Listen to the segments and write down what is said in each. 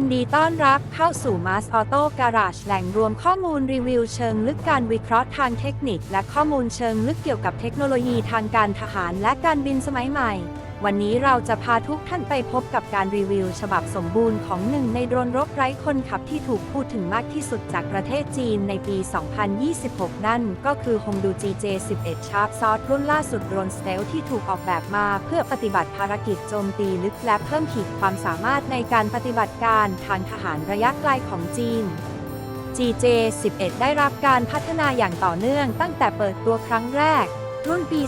นดีต้อนรับเข้าสู่ Mass Auto Garage แหล่งรวมข้อมูลรีวิวเชิงลึกการวิเคราะห์ทางเทคนิค และข้อมูลเชิงลึกเกี่ยวกับเทคโนโลยีทางการทหารและการบินสมัยใหม่ วันนี้เราจะพาทุกท่านไปพบกับการรีวิว ฉบับสมบูรณ์ของหนึ่งในโดรนรบไร้คนขับที่ถูกพูดถึงมากที่สุดจากประเทศจีนในปี 2026 นั่นก็คือ Hongdu GJ11 Sharp s o t รุ่นล่าสุดโดรนสเตลที่ถูกออกแบบมาเพื่อปฏิบัติภารกิจโจมตีลึกและเพิ่มขีดความสามารถในการปฏิบัติการทางทหารระยะไกลของจีน GJ11 ได้รับการพัฒนาอย่างต่อเนื่องตั้งแต่เปิดตัวครั้งแรก รุ่นปี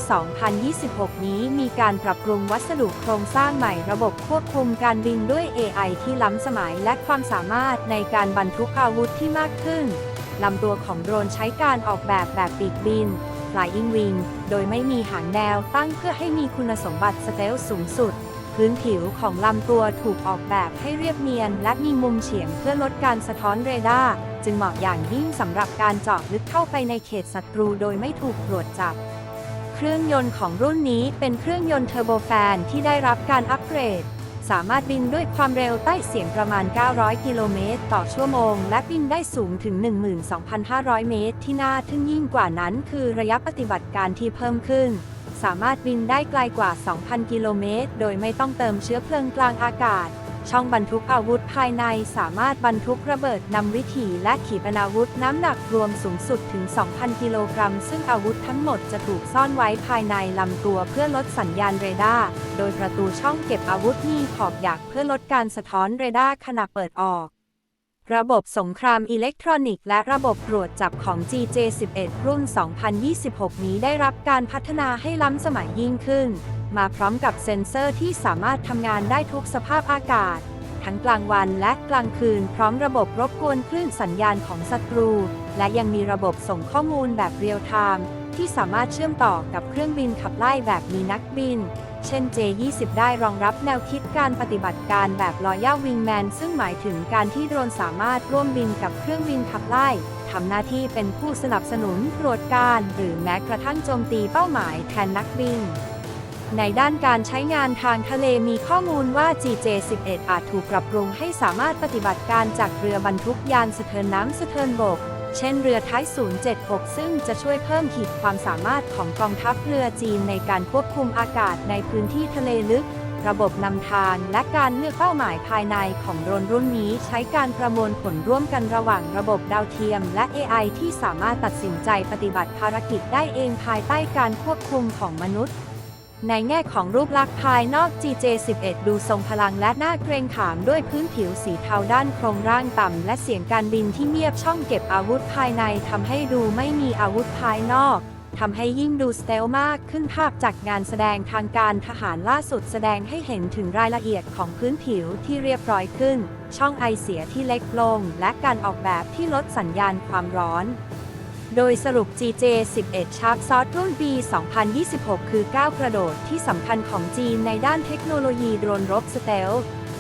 2026 นี้มีการปรับปรุงวัสดุโครงสร้างใหม่ระบบควบคุมการบินด้วย AI ที่ล้ำสมัยและความสามารถในการบรรทุกอาวุธที่มากขึ้น ลำตัวของโดรนใช้การออกแบบแบบปีกบิน Flying Wing โดยไม่มีหางแนวตั้งเพื่อให้มีคุณสมบัติสเตลสูงสุด พื้นผิวของลำตัวถูกออกแบบให้เรียบเนียน และมีมุมเฉียงเพื่อลดการสะท้อนเรดาร์จึงเหมาะอย่างยิ่งสำหรับการเจาะลึกเข้าไปในเขตศัตรูโดยไม่ถูกตรวจจับ เครื่องยนต์ของรุ่นนี้เป็นเครื่องยนต์เทอร์โบแฟนที่ได้รับการอัปเกรด สามารถบินด้วยความเร็วใต้เสียงประมาณ 900 กิโลเมตรต่อชั่วโมง และบินได้สูงถึง 12,500 เมตร ที่น่าทึ่งยิ่งกว่านั้นคือระยะปฏิบัติการที่เพิ่มขึ้น สามารถบินได้ไกลกว่า 2,000 กิโลเมตร โดยไม่ต้องเติมเชื้อเพลิงกลางอากาศ ช่องบรรทุกอาวุธภายในสามารถบรรทุกระเบิดนำวิถีและขีปนาวุธน้ำหนักรวมสูงสุดถึง 2,000 กิโลกรัม ซึ่งอาวุธทั้งหมดจะถูกซ่อนไว้ภายในลำตัวเพื่อลดสัญญาณเรดาร์ โดยประตูช่องเก็บอาวุธมีขอบหยักเพื่อลดการสะท้อนเรดาร์ขณะเปิดออก ระบบสงครามอิเล็กทรอนิกส์และระบบตรวจจับของ GJ11 รุ่น 2026 นี้ได้รับการพัฒนาให้ล้ำสมัยยิ่งขึ้น มาพร้อมกับเซ็นเซอร์ที่สามารถทำงานได้ทุกสภาพอากาศ ทั้งกลางวันและกลางคืนพร้อมระบบรบกวนคลื่นสัญญาณของศัตรู และยังมีระบบส่งข้อมูลแบบเรียลไทม์ที่สามารถเชื่อมต่อกับเครื่องบินขับไล่แบบมีนักบิน เช่น J20 ได้รองรับแนวคิดการปฏิบัติการแบบ Loyal Wingman ซึ่งหมายถึงการที่โดรนสามารถร่วมบินกับเครื่องบินขับไล่ทำหน้าที่เป็นผู้สนับสนุนตรวจการ หรือแม้กระทั่งโจมตีเป้าหมายแทนนักบิน ในด้านการใช้งานทางทะเลมีข้อมูลว่า GJ11 อาจถูกปรับปรุงให้สามารถปฏิบัติการจากเรือบรรทุกยานสะเทินน้ำสะเทินบก เช่นเรือท้าย 076 ซึ่งจะช่วยเพิ่มขีดความสามารถของกองทัพเรือจีนในการควบคุมอากาศในพื้นที่ทะเลลึก ระบบนำทางและการเลือกเป้าหมายภายในของโดรนรุ่นนี้ใช้การประมวลผลร่วมกันระหว่างระบบดาวเทียม และ AI ที่สามารถตัดสินใจปฏิบัติภารกิจได้เองภายใต้การควบคุมของมนุษย์ ในแง่ของรูปลักษณ์ภายนอก GJ11 ดูทรงพลังและน่าเกรงขามด้วยพื้นผิวสีเทาด้านโครงร่างต่ำ และเสียงการบินที่เงียบช่องเก็บอาวุธภายในทำให้ดูไม่มีอาวุธภายนอกทำให้ยิ่งดูสเตลมากขึ้นภาพจากงานแสดงทางการทหารล่าสุดแสดงให้เห็นถึงรายละเอียดของพื้นผิวที่เรียบร้อยขึ้น ช่องไอเสียที่เล็กลง และการออกแบบที่ลดสัญญาณความร้อน โดยสรุป GJ11 Sharp Sword รุ่น B 2026 คือก้าวกระโดดที่สำคัญของจีนในด้านเทคโนโลยีโดรนรบสเตล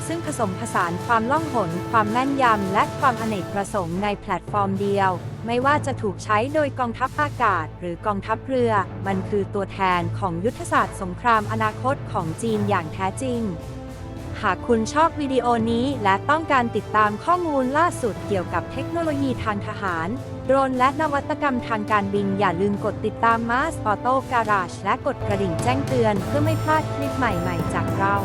ซึ่งผสมผสานความล่องหน ความแม่นยำ และความอเนกประสงค์ในแพลตฟอร์มเดียว ไม่ว่าจะถูกใช้โดยกองทัพอากาศ หรือกองทัพเรือ มันคือตัวแทนของยุทธศาสตร์สงครามอนาคตของจีนอย่างแท้จริง หากคุณชอบวิดีโอนี้และต้องการติดตามข้อมูลล่าสุดเกี่ยวกับเทคโนโลยีทางทหาร โดรนและนวัตกรรมทางการบินอย่าลืมกดติดตาม Mars Auto Garage และกดกระดิ่งแจ้งเตือนเพื่อไม่พลาดคลิปใหม่ๆ จากเรา